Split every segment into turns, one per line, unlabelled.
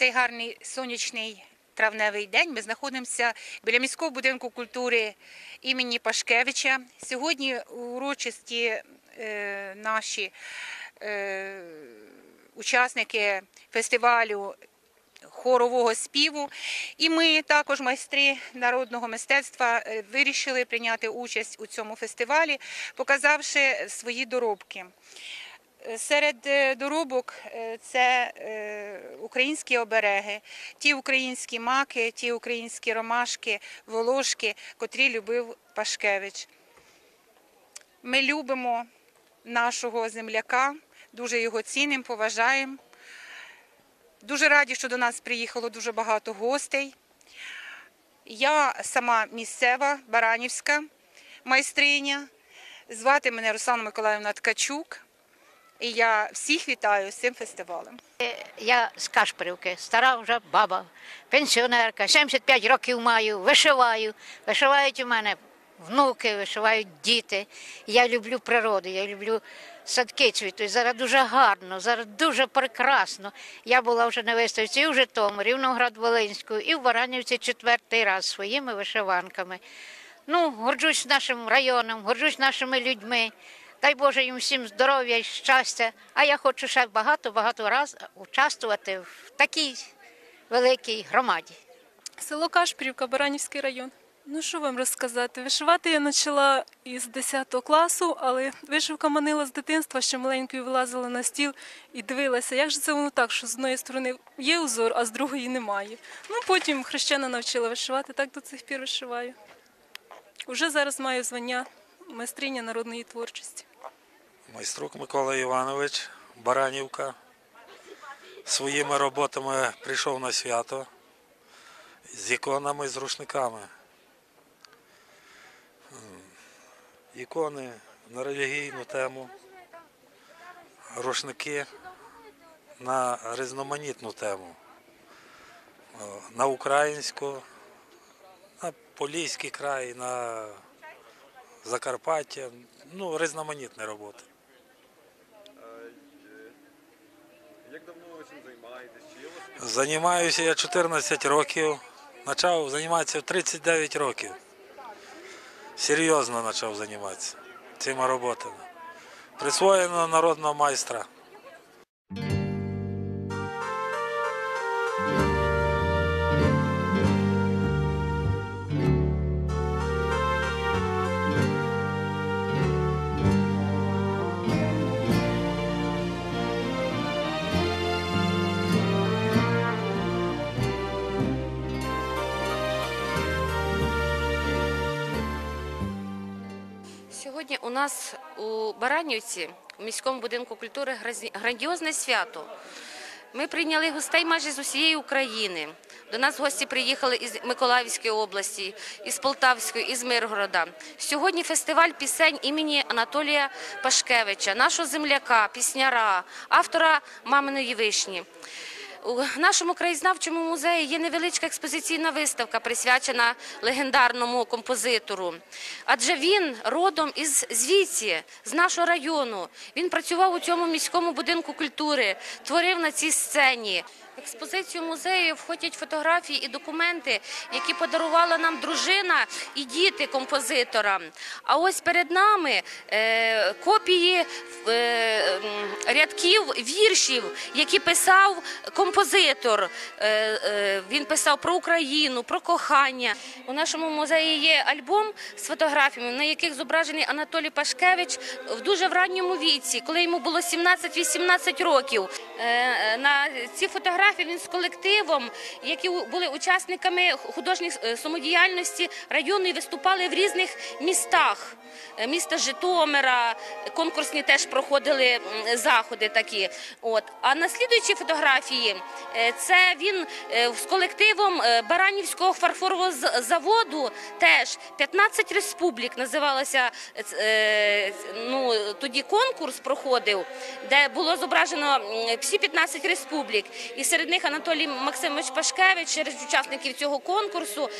цей гарний сонячний травневий день ми знаходимося біля міського будинку культури імені Пашкевича. Сьогодні урочисті е, наші е, учасники фестивалю хорового співу. І ми також, майстри народного мистецтва, е, вирішили прийняти участь у цьому фестивалі, показавши свої доробки. Серед доробок це українські обереги, ті українські маки, ті українські ромашки, волошки, котрі любив Пашкевич. Ми любимо нашого земляка, дуже його цінимо, поважаємо. Дуже раді, що до нас приїхало дуже багато гостей. Я сама місцева, Баранівська майстриня. Звати мене Руслана Миколаївна Ткачук. І я всіх вітаю з цим фестивалем.
Я з Кашпорівки, стара вже баба, пенсіонерка, 75 років маю, вишиваю. Вишивають у мене внуки, вишивають діти. Я люблю природу, я люблю садки цвітуть. Зараз дуже гарно, зараз дуже прекрасно. Я була вже на виставці і в Житомирі, і в Новград-Волинську, і в Баранівці четвертий раз своїми вишиванками. Ну, горджусь нашим районом, горджусь нашими людьми. Дай Боже їм всім здоров'я і щастя. А я хочу ще багато-багато разів участвувати в такій великій громаді.
Село Кашпірівка, Баранівський район. Ну що вам розказати? Вишивати я почала із 10 класу, але вишивка манила з дитинства, ще маленькою вилазила на стіл і дивилася, як же це воно так, що з одної сторони є узор, а з другої немає. Ну потім хрещена навчила вишивати, так до цих пір вишиваю. Уже зараз маю звання майстриня народної творчості.
Майструк Микола Іванович, Баранівка. Своїми роботами прийшов на свято з іконами, з рушниками. Ікони на релігійну тему, рушники на різноманітну тему, на українську, на Поліський край, на Закарпаття. Ну, різноманітні роботи.
Як давно ви цим займаєтесь? Чи вас
Займаюся я 14 років. Почав займатися в 39 років. Серйозно почав займатися цими роботами. Присвоєно народного майстра.
Сьогодні у нас у Баранівці, у міському будинку культури, грандіозне свято. Ми прийняли гостей майже з усієї України. До нас гості приїхали із Миколаївської області, із Полтавської, із Миргорода. Сьогодні фестиваль пісень імені Анатолія Пашкевича, нашого земляка, пісняра, автора маминої вишні. У нашому краєзнавчому музеї є невеличка експозиційна виставка, присвячена легендарному композитору. Адже він родом із звідси, з нашого району. Він працював у цьому міському будинку культури, творив на цій сцені. Експозицію музею входять фотографії і документи, які подарувала нам дружина і діти композитора. А ось перед нами е, копії е, рядків віршів, які писав композитор. Е, він писав про Україну, про кохання. У нашому музеї є альбом з фотографіями, на яких зображений Анатолій Пашкевич в дуже в ранньому віці, коли йому було 17-18 років. На ці фотографії він з колективом, які були учасниками художньої е, самодіяльності району і виступали в різних містах. Е, Міста Житомира, конкурсні теж проходили заходи такі. От. А на слідуючі фотографії е, це він з колективом Баранівського фарфорового заводу теж 15 республік е, ну, тоді конкурс проходив, де було зображено всі 15 республік. І серед них Анатолій Максимович Пашкевич, серед учасників цього конкурсу.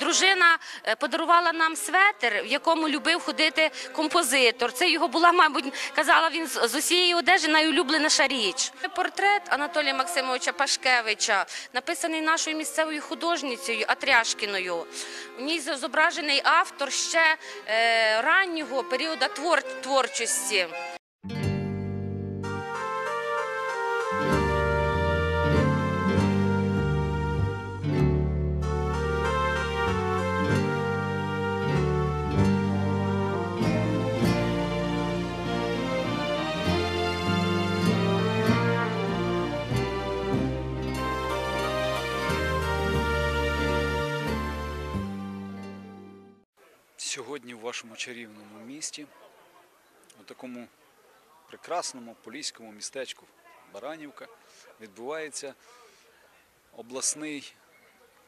Дружина е, подарувала нам светр, в якому любив ходити композитор. Це його була, мабуть, казала він з з усієї одежі найулюбленіша річ. Портрет Анатолія Максимовича Пашкевича написаний нашою місцевою художницею Атряшкіною. У ній зображений автор ще е, раннього періоду твор- творчості.
Чарівному місті, у такому прекрасному поліському містечку Баранівка, відбувається обласний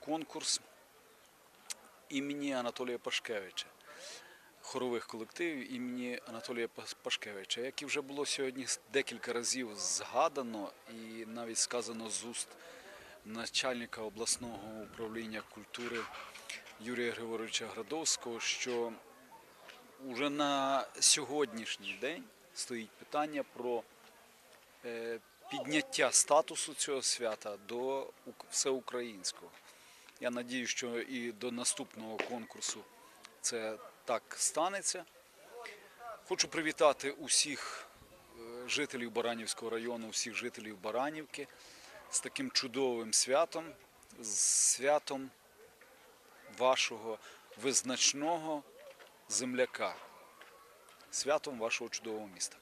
конкурс імені Анатолія Пашкевича, хорових колективів імені Анатолія Пашкевича, як і вже було сьогодні декілька разів згадано і навіть сказано з уст начальника обласного управління культури Юрія Григоровича Градовського, що вже на сьогоднішній день стоїть питання про е, підняття статусу цього свята до всеукраїнського. Я надію, що і до наступного конкурсу це так станеться. Хочу привітати усіх е, жителів Баранівського району, всіх жителів Баранівки з таким чудовим святом, з святом вашого визначного земляка, святом вашого чудового міста.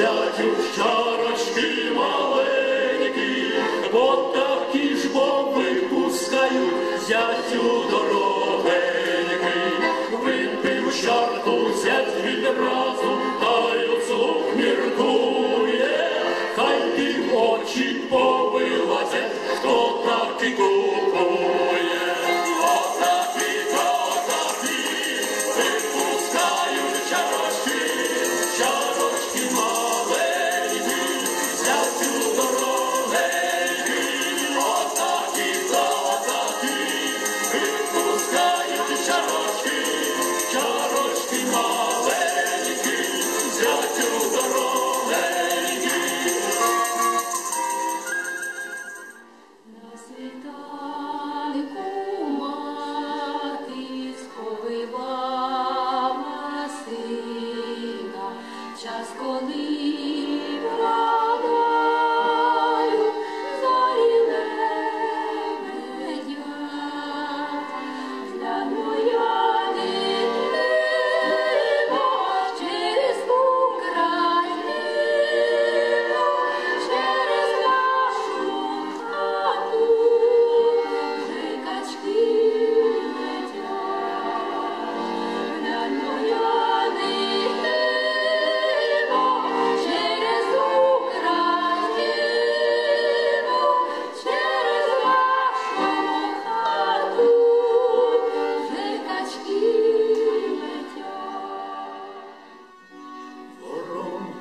взял эту штуку.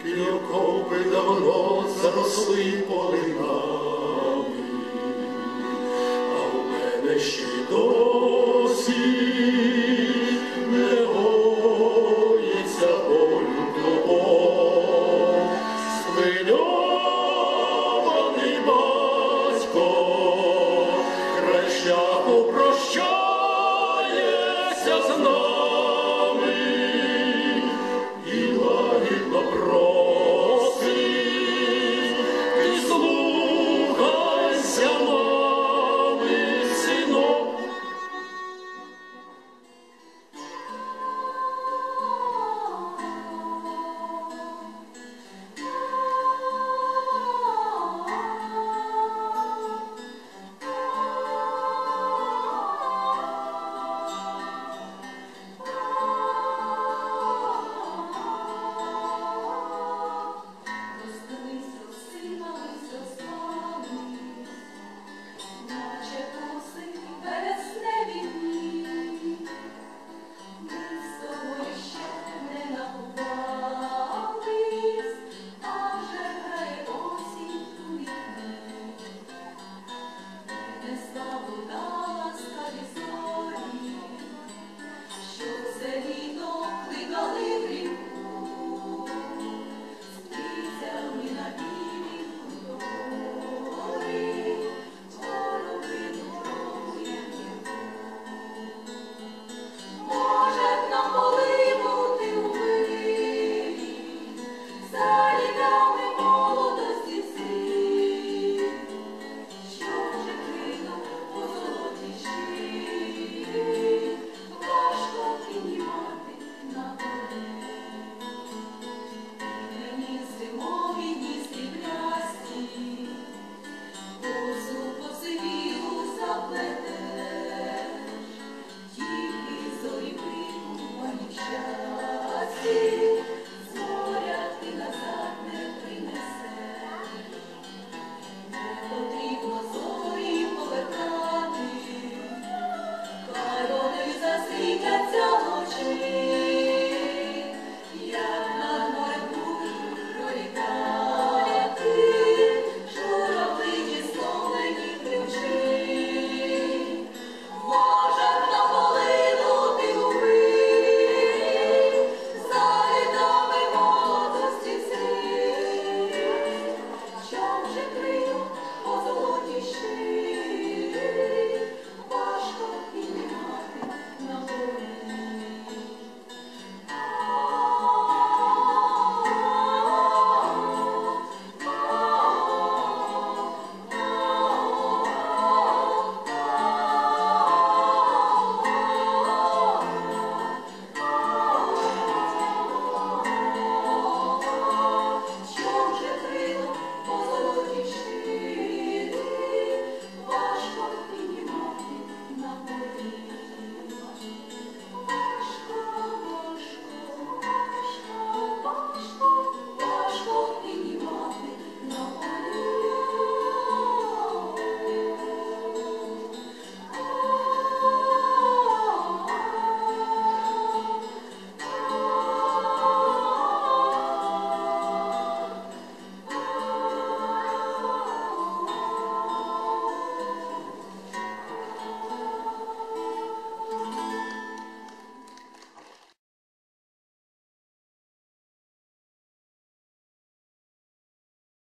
і давно заросли полинами, а в мене ще до.